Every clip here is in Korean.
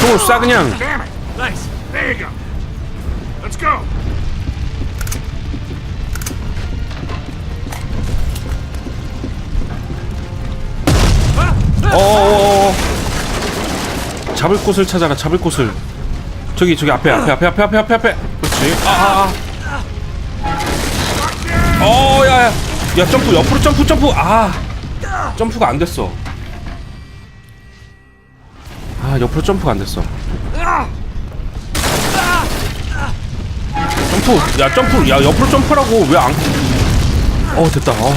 쏴 그냥. Go. Let's go. 어어어. 잡을 곳을 찾아라 잡을 곳을. 저기 저기 앞에 앞에 앞에 앞에 앞에 앞에 앞에. 그렇지. 아 아 아. 어 야 야. 야 점프 옆으로 점프 점프. 아. 점프가 안 됐어 아 옆으로 점프가 안 됐어. 점프! 야 점프! 야 옆으로 점프라고! 왜 안 어 됐다. 어.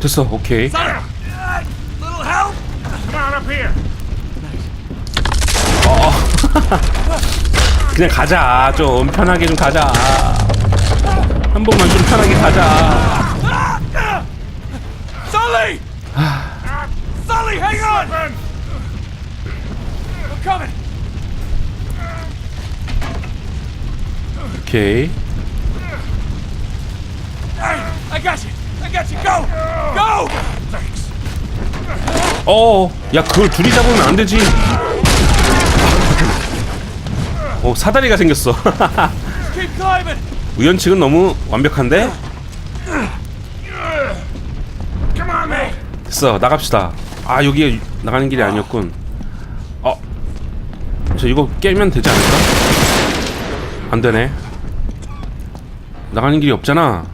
됐어. 오케이. here. 그냥 가자. 좀 편하게 좀 가자. 한 번만 좀 편하게 가자. Sully! Sully, hang on! Coming. 오케이 Hey, I got you. I got you. Go! Go! Thanks. 어 야 그걸 둘이 잡으면 안 되지 어 사다리가 생겼어 Keep climbing. 우연칙은 너무 완벽한데 Come on, man. 됐어 나갑시다 아 여기가 나가는 길이 아니었군 어 저 이거 깨면 되지 않을까? 안 되네. 나가는 길이 없잖아.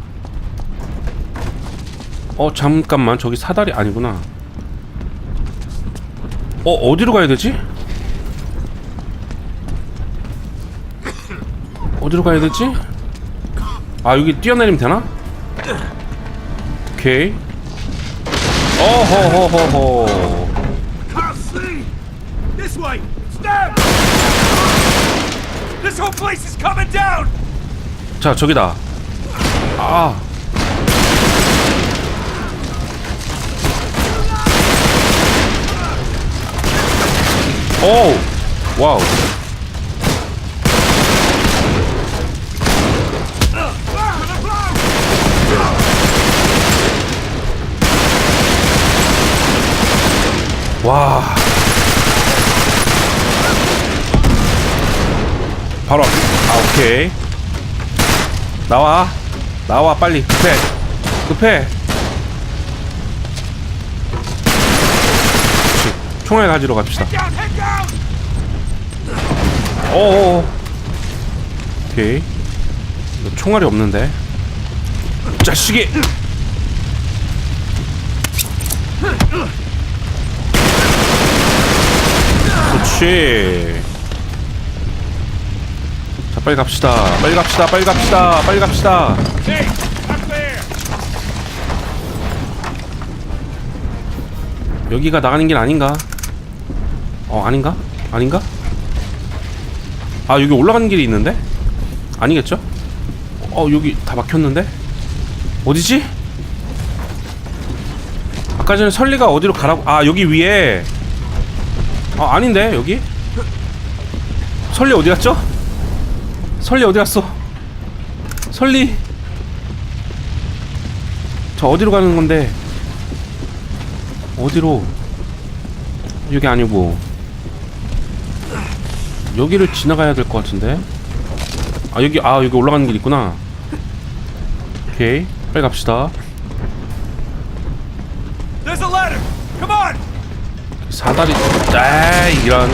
어 잠깐만. 저기 사다리 아니구나. 어 어디로 가야 되지? 어디로 가야 되지? 아 여기 뛰어내리면 되나? 오케이. 어허허허허 자 저기다. 아. 오! 와우. 와 바로 앞. 아 오케이. 나와. 나와 빨리. 급해. 급해. 총알 가지러 갑시다. Down, head down. 어어. 오케이. 총알이 없는데. 자식이! 그렇지 자 빨리 갑시다. 빨리 갑시다. 빨리 갑시다. 빨리 갑시다. 여기가 나가는 길 아닌가? 어 아닌가? 아닌가? 아 여기 올라가는 길이 있는데? 아니겠죠? 어 여기 다 막혔는데? 어디지? 아까 전에 설리가 어디로 가라고 아 여기 위에. 아 아닌데 여기? 설리 어디 갔죠 설리 어디 갔어? 설리. 저 어디로 가는 건데? 어디로? 여기 아니고. 여기를 지나가야 될 것 같은데? 아 여기 아 여기 올라가는 길 있구나. 오케이. 빨리 갑시다. There's a ladder. Come on. 사다리. 에이 이런.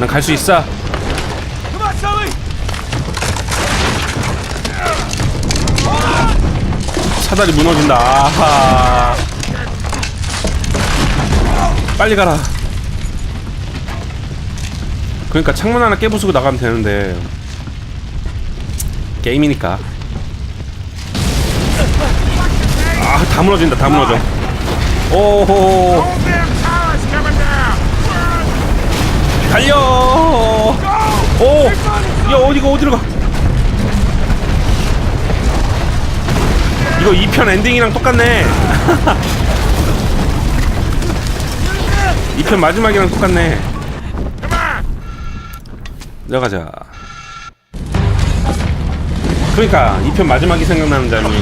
난 갈 수 있어 사다리 무너진다. 아하. 빨리 가라. 그러니까 창문 하나 깨부수고 나가면 되는데. 게임이니까. 아 다 무너진다 다 무너져. 오호. 달려. 오 야 어디가 어디로 가 이거 2편 엔딩이랑 똑같네. 2편 마지막이랑 똑같네. 들어가자. 그러니까 2편 마지막이 생각나는 장면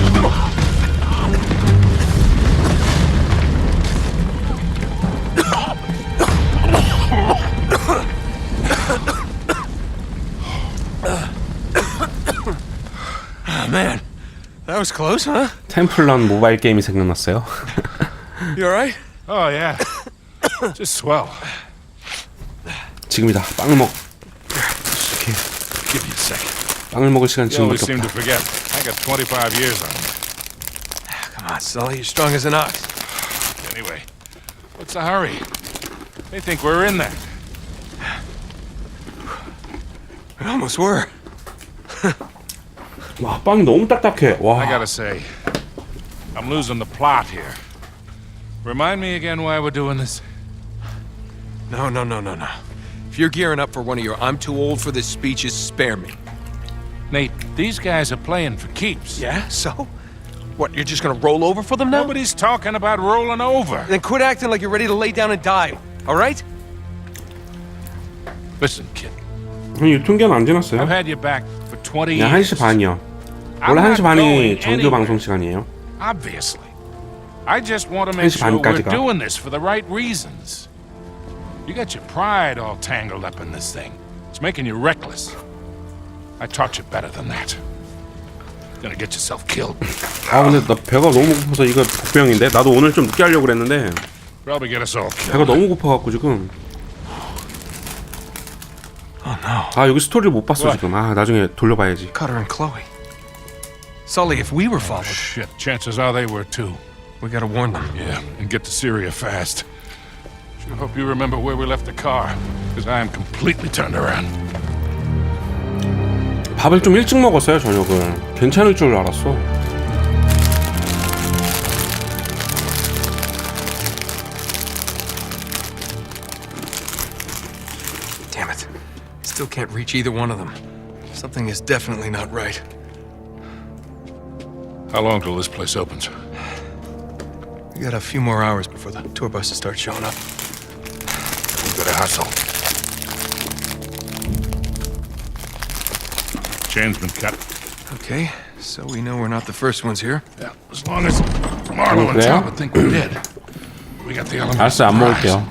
아멘 That was close, huh? 템플런 모바일 게임이 생각났어요. You alright? Oh, yeah. Just swell. 지금이다. 빵을 먹 Give me a second. 빵을 먹을 시간 You always 지금밖에 seem 없다. to forget. I got 25 years on me. Come on, Sully. You're strong as an ox. Anyway, what's the hurry? They think we're in there. We almost were. 와 빵이 너무 딱딱해. I 와. gotta say, I'm losing the plot here. Remind me again why we're doing this. No, no, no, no, no. If you're gearing up for one of your I'm too old for this speeches, spare me. Nate, these guys are playing for keeps. Yeah? So? What, you're just gonna roll over for them now? Nobody's talking about rolling over. Then quit acting like you're ready to lay down and die, alright? Listen, kid, 형 유통기한 안 지났어요? I've had you back for 20 그냥 years. 1시 반이요. 원래 not 1시 반이 정규 방송 시간이에요. Obviously. I just want to make 1시 sure we're doing this for the right reasons. You got your pride all tangled up in this thing. It's making you reckless. I taught you better than that. Gonna get yourself killed. 아 근데 나 배가 너무 고파서 이거 복병인데 나도 오늘 좀 늦게 하려고 그랬는데 Probably get us all 배가 killed. 너무 고파갖고 지금 아 여기 스토리를 못 봤어? 지금 아 나중에 돌려봐야지 Cutter and Chloe. Sully, if we were followed, Shit, chances are they were too. we gotta warn them. Yeah, and get to Syria fast. Sure hope you remember where we left the car, because I am completely turned around. 밥을 좀 일찍 먹었어요 저녁을 괜찮을 줄 알았어 Damn it. Still can't reach either one of them. Something is definitely not right. How long till this place opens? We got a few more hours before the tour buses start showing up. We gotta hustle. Chain's been cut. Okay, so we know we're not the first ones here. Yeah, as long as Marlowe and Talbot think we're dead. We got the element. That's saw kill.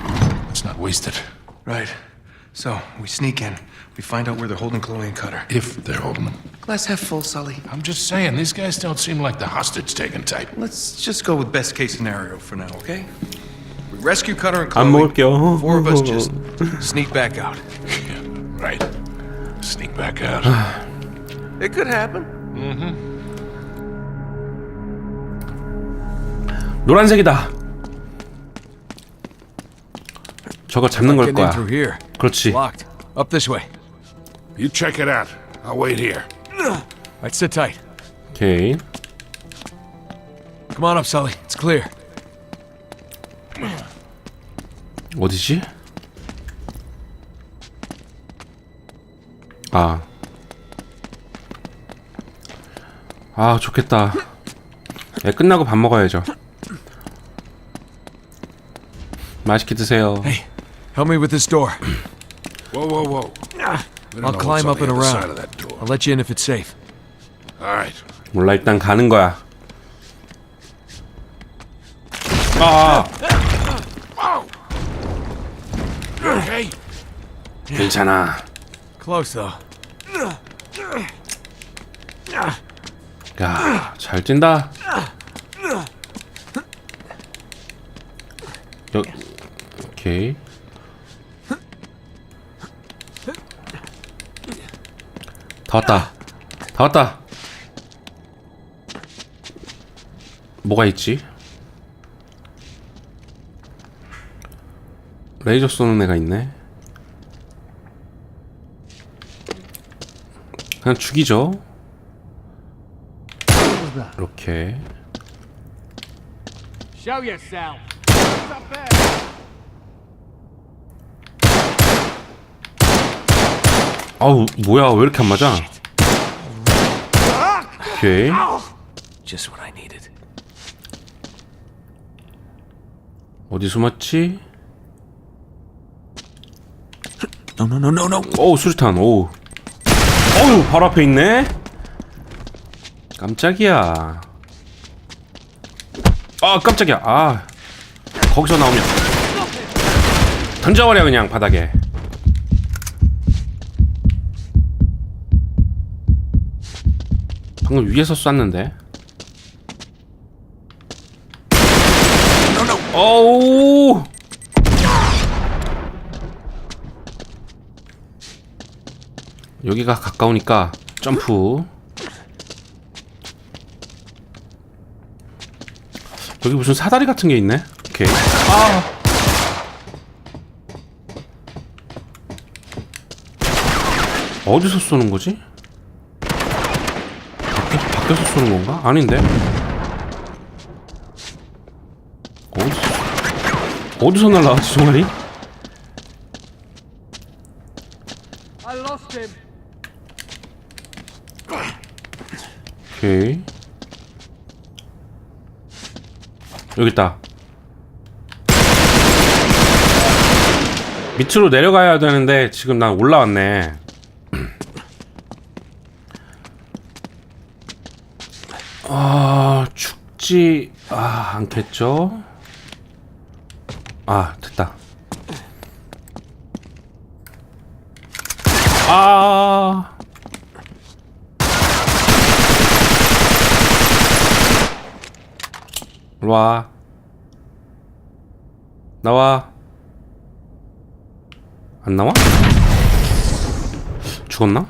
Let's not waste it. Right. So we sneak in. We find out where they're holding Chloe and Cutter. If they're holding them. Glass half full, Sully. I'm just saying, these guys don't seem like the hostage taking type. Let's just go with best case scenario for now, okay? We rescue Cutter and 안 Chloe. 먹을게요 Four of us just sneak back out. Yeah, right. Sneak back out. It could happen. 노란색이다 저거 잡는 걸 Getting in 거야 through here. 그렇지 Locked. Up this way. you check it out. I'll wait here. Right, sit tight. 오케이 Come on up, Sully. It's clear. 어디지? 아. 아, 좋겠다. 예, 끝나고 밥 먹어야죠. 맛있게 드세요. Hey, help me with this door. Whoa, whoa, whoa. I'll climb up and around. I'll let you in if it's safe. All right. 몰라, 일단 가는 거야. 아, okay? 괜찮아. Close though. 야, 잘 뛴다. 여, 오케이. 다 왔다. 다 왔다. 뭐가 있지? 레이저 쏘는 애가 있네. 그냥 죽이죠. 이렇게. Show yourself. 아우 뭐야 왜 이렇게 안 맞아? 오케이. 어디 숨었지? No, no, no, no, no. 어우 수류탄 오우 어우 바로 앞에 있네 깜짝이야 아 깜짝이야 아 거기서 나오면 던져버려 그냥 바닥에 방금 위에서 쐈는데. 어우! 여기가 가까우니까 점프. 여기 무슨 사다리 같은 게 있네. 오케이. 아. 어디서 쏘는 거지? 밖에, 밖에서 쏘는 건가? 아닌데. 어디서 어디서 날라왔지 종아리? 오케이 여기 있다 밑으로 내려가야 되는데 지금 난 올라왔네 아 죽지 아 않겠죠? 아 됐다. 아. 일로와. 나와. 안 나와? 죽었나?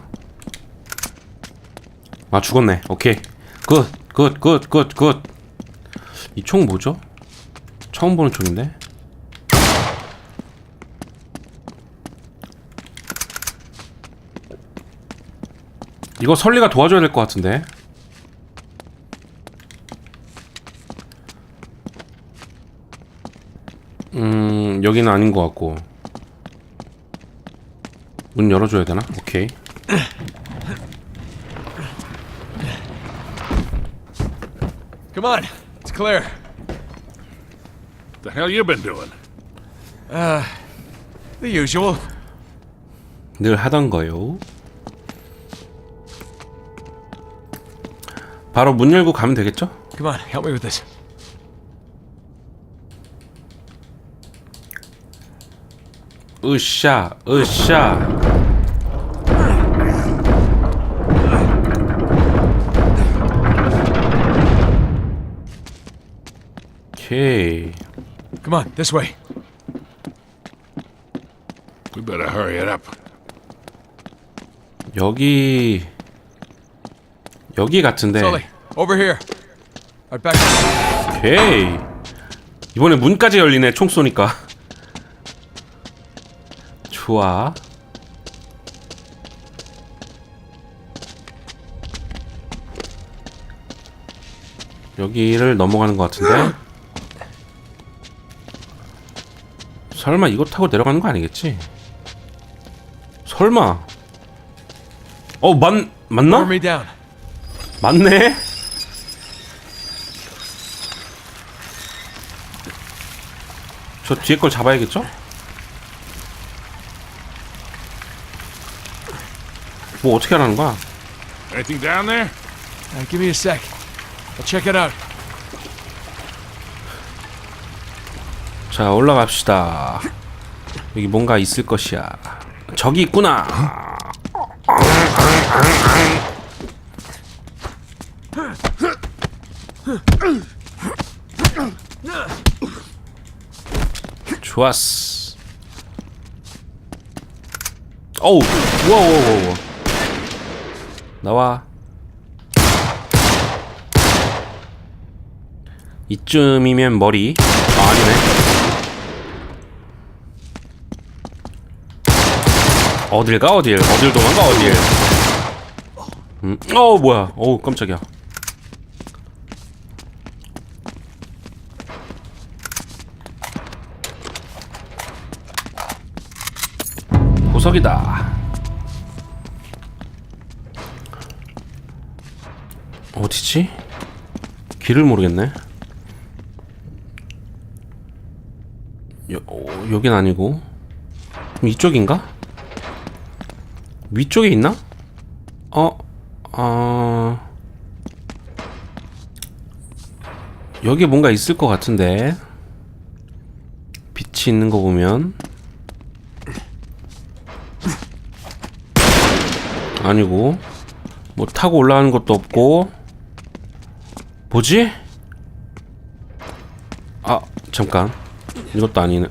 아 죽었네. 오케이. 굿 굿 굿 굿 굿. 이 총 뭐죠? 처음 보는 총인데? 이거 설리가 도와줘야 될 것 같은데. 음 여기는 아닌 것 같고. 문 열어줘야 되나? 오케이 Come on, it's clear. The hell you been doing? The usual. 늘 하던 거요 바로 문 열고 가면 되겠죠? Come on, help me with this. 으쌰 으쌰 오케이 Come on, this way. We better hurry it up. 여기 여기 같은데 Sully, over here. Right back. 오케이 이번에 문까지 열리네 총 쏘니까 좋아 여기를 넘어가는 것 같은데 설마 이거 타고 내려가는 거 아니겠지? 설마 어 맞, 맞나? 맞네. 저 뒤에 걸 잡아야겠죠? 뭐 어떻게 하라는 거야? Anything down there? Uh, give me a sec. I'll check it out. 자 올라갑시다. 여기 뭔가 있을 것이야. 저기 있구나. 좋았어. 어우, 우와우와우와. 나와. 이쯤이면 머리. 아, 아니네. 어딜 가 어딜? 어딜 도망가 어딜? 음, 어 뭐야. 어우 깜짝이야. 보석이다. 어디지? 길을 모르겠네. 여, 어, 여긴 아니고. 이쪽인가? 위쪽에 있나? 어, 어, 여기 뭔가 있을 것 같은데. 빛이 있는 거 보면. 아니고. 뭐 타고 올라가는 것도 없고. 뭐지? 아 잠깐. 이것도 아니네.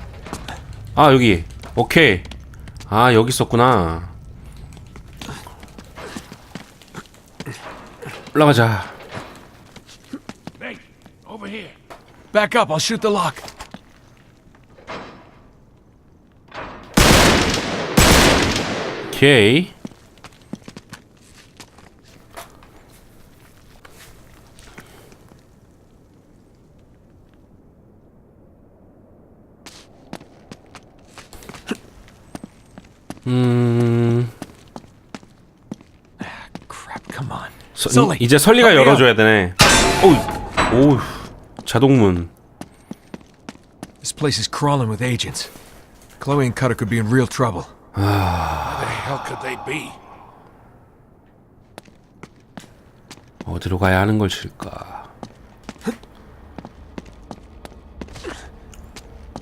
아 여기. 오케이. 아 여기 있었구나 올라가자 Nate, over here. Back up, I'll shoot the lock. 오케이 서, Sully, 이제 설리가 me 열어줘야 되네 오우 오우 자동문 This place is crawling with agents. Chloe and Cutter could be in real trouble. Where the hell could they be? 어디로 가야 하는 걸까?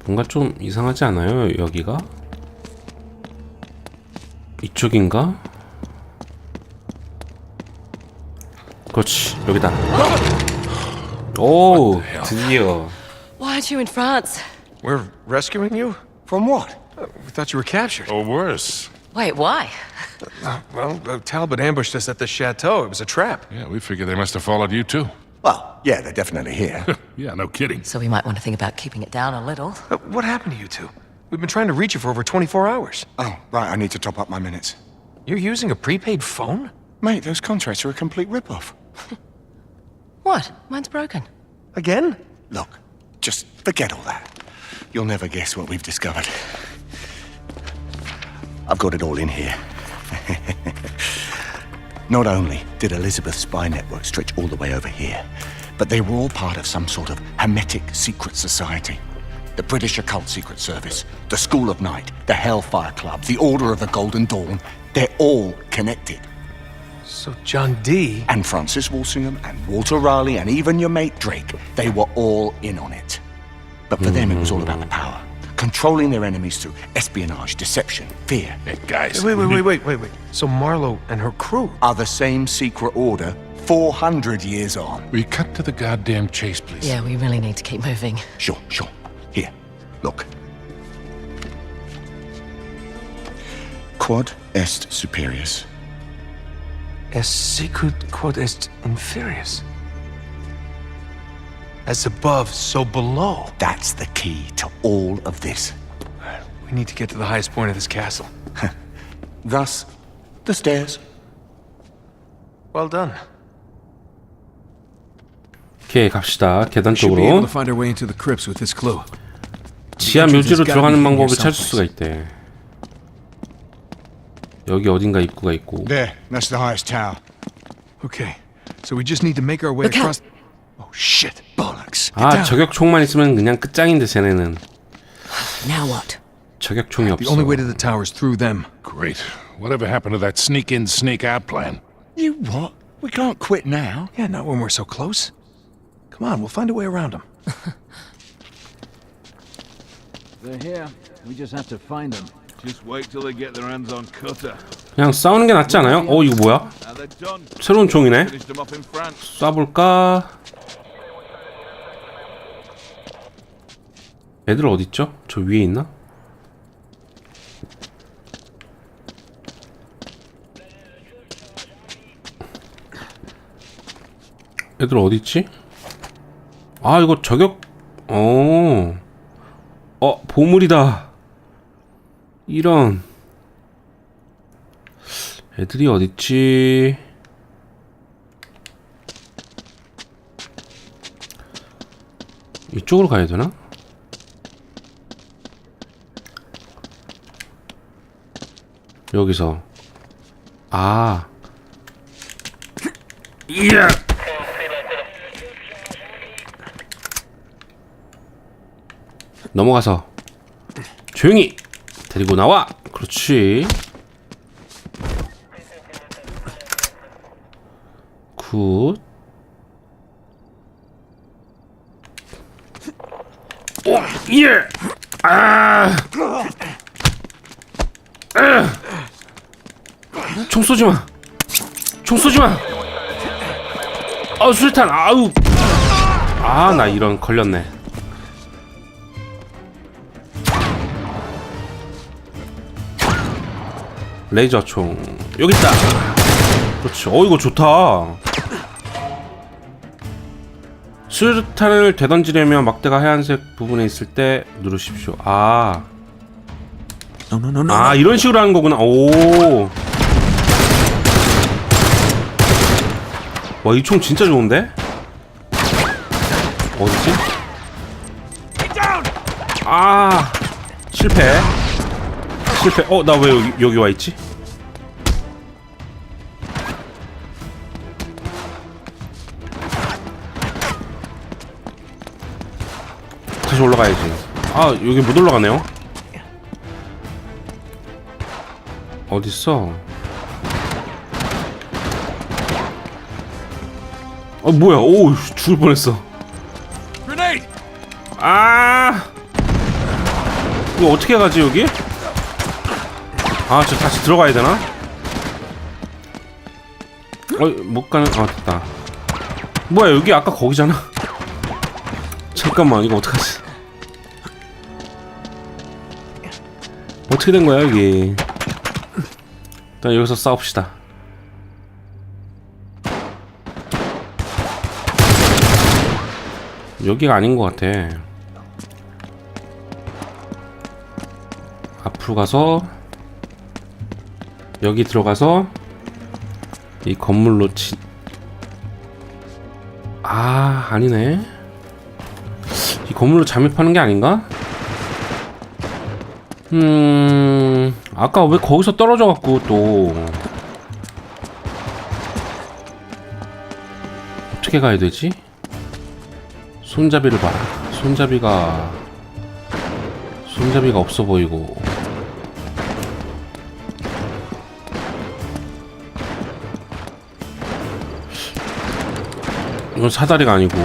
뭔가 좀 이상하지 않아요? 여기가? 이쪽인가? 그렇지 여기다 오 드디어 Why aren't you in France? We're rescuing you? From what? We thought you were captured. Or worse. Wait, why? Well, uh, Talbot ambushed us at the chateau. It was a trap. Yeah, we figured they must have followed you too. Well, yeah, they're definitely here. Yeah, no kidding. So we might want to think about keeping it down a little. Uh, what happened to you two? We've been trying to reach you for over 24 hours. oh, right, I need to top up my minutes. You're using a prepaid phone? Mate, those contracts are a complete rip-off. What? Mine's broken. Again? Look, just forget all that. You'll never guess what we've discovered. I've got it all in here. Not only did Elizabeth's spy network stretch all the way over here, but they were all part of some sort of hermetic secret society. The British Occult Secret Service, the School of Night, the Hellfire Club, the Order of the Golden Dawn, they're all connected. So John D. And Francis Walsingham and Walter Raleigh and even your mate Drake, they were all in on it. But for them, it was all about the power. Controlling their enemies through espionage, deception, fear. Hey, guys. Wait, wait, wait, wait, wait, wait. So Marlowe and her crew. Are the same secret order 400 years on. We cut to the goddamn chase, please. Yeah, we really need to keep moving. Sure, sure. Here, look. Quod est superius Est sicut quod est inferius. As above, so below. That's the key to all of this. We need to get to the highest point of this castle. Thus, the stairs. Well done. 오케이 갑시다 계단 Should be able 쪽으로 to find our way into the crypts with this clue. 지하 entrance 묘지로 has gotta 들어가는 be in 방법을 here 찾을 수가 있대 여기 어딘가 입구가 있고 There, that's the highest tower. Okay, so we just need to make our way Look out. across. Oh shit! Bollocks. 아 저격총만 있으면 그냥 끝장인데 쟤네는 Now what? 저격총이 The 없어 only way to the tower is through them. Great. Whatever happened to that sneak in, sneak out plan? You what? We can't quit now. Yeah, not when we're so close. Come on, we'll find a way around them. They're here. We just have to find them. 그냥 싸우는 게 낫지 않아요? 어 이거 뭐야? 새로운 France. 쏴볼까? 애들 어딨죠? 저 위에 있나? 애들 어딨지? 아 이거 저격 어... 어 보물이다 이런. 애들이 어딨지? 이쪽으로 가야 되나? 여기서. 아. 이야. 넘어가서. 조용히 데리고 나와 그렇지 굿 오, 예! 아! 아! 총 쏘지 마. 총 쏘지 마. 아 수류탄 아우. 아 나 이런 걸렸네. 레이저 총 여기 있다. 그렇지. 어 이거 좋다. 수류탄을 되던지려면 막대가 하얀색 부분에 있을 때 누르십시오. 아. 아 이런 식으로 하는 거구나. 오. 와 이 총 진짜 좋은데? 어디지? 아 실패. 실패. 어 나 왜 여기 여기 와 있지? 다시 올라가야지. 아 여기 못 올라가네요. 어딨어? 어 뭐야 오 죽을 뻔했어! 아 이거 어떻게 가지 여기? 아저 다시 들어가야 되나? 어못 가는 아 됐다 뭐야 여기 아까 거기잖아 잠깐만 이거 어떡하지 어떻게 된 거야 여기 일단 여기서 싸웁시다. 여기가 아닌 것 같아. 앞으로 가서 여기 들어가서 이 건물로 치... 아 아니네. 이 건물로 잠입하는 게 아닌가? 음... 아까 왜 거기서 떨어져 갖고 또 어떻게 가야 되지? 손잡이를 봐라. 손잡이가 손잡이가 없어 보이고. 이건 사다리가 아니고.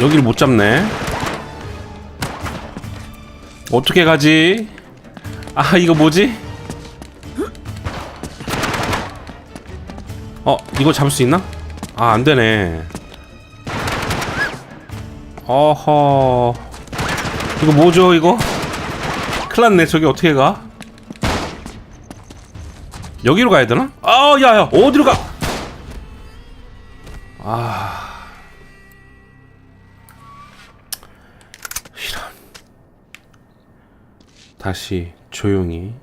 여기를 못 잡네 어떻게 가지? 아 이거 뭐지? 어 이거 잡을 수 있나? 아 안되네 어허 이거 뭐죠 이거? 큰일났네 저기 어떻게 가? 여기로 가야 되나? 아 야야 어디로 가? 다시 조용히?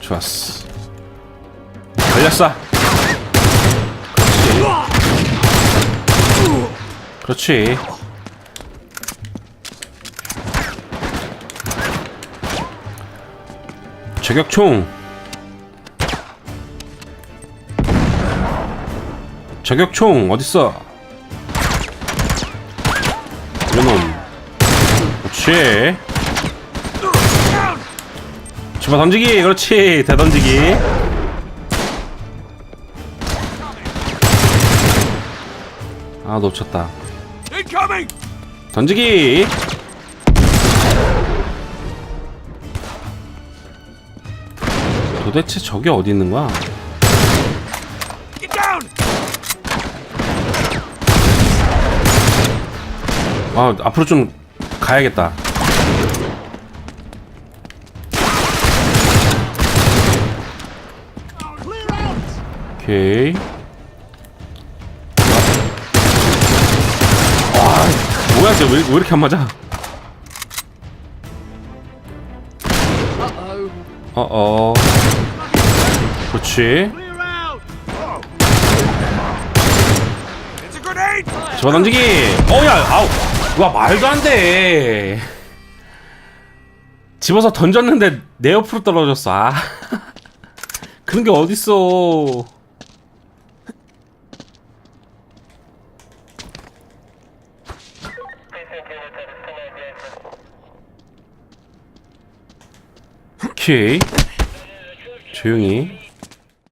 좋았어. 걸렸어. 그렇지. 그렇지. 저격총 저격총 어딨어? 이놈. 그렇지. 집어 던지기 그렇지. 대던지기. 아 놓쳤다! 던지기. 도대체 저게 어디 있는 거야? Get down! 아 앞으로 좀 가야겠다. 오케이. 와 뭐야 쟤왜 왜 이렇게 안 맞아? 어어. 그렇지. It's a grenade! 집어 던지기. 어야 아우. 와 말도 안 돼. 집어서 던졌는데 내 옆으로 떨어졌어. 아. 그런 게 어딨어. 오케이. 조용히.